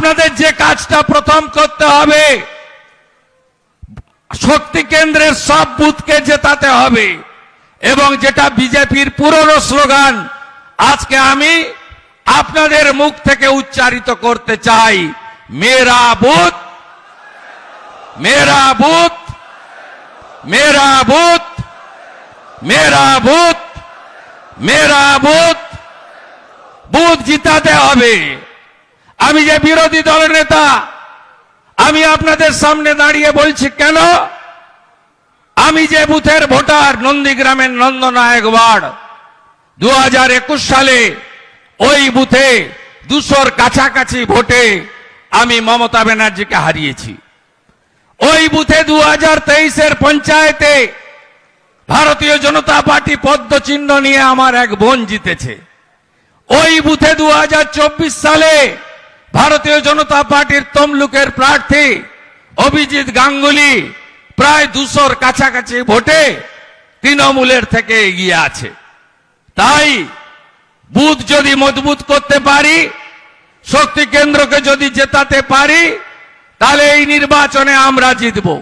আপনাদের যে কাজটা প্রথম করতে হবে, শক্তি কেন্দ্রের সব বুথকে জেতাতে হবে। এবং যেটা বিজেপির পুরনো স্লোগান, আজকে আমি আপনাদের মুখ থেকে উচ্চারিত করতে চাই, মেরা বুথ মেরা বুথ মেরা বুথ মেরা বুথ মেরা বুথ বুথ জিতাতে হবে। আমি যে বিরোধী দলের নেতা, আমি আপনাদের সামনে দাঁড়িয়ে বলছি, কেন? আমি যে বুথের ভোটার, নন্দীগ্রামের নন্দনায়ক ওয়ার্ড দু হাজার একুশ সালে ওই বুথে দুশোর কাছাকাছি ভোটে আমি মমতা ব্যানার্জিকে হারিয়েছি। ওই বুথে দু হাজার তেইশের পঞ্চায়েতে ভারতীয় জনতা পার্টি পদ্ম চিহ্ন নিয়ে আমার এক বোন জিতেছে। ওই বুথে দু হাজার চব্বিশ সালে ভারতীয় জনতা পার্টির তমলুকের প্রার্থী অভিজিৎ গাঙ্গুলি প্রায় দুশোর কাছাকাছি ভোটে তৃণমূলের থেকে এগিয়ে আছে। তাই বুথ যদি মজবুত করতে পারি, শক্তি কেন্দ্রকে যদি জেতাতে পারি, তাহলে এই নির্বাচনে আমরা জিতবো।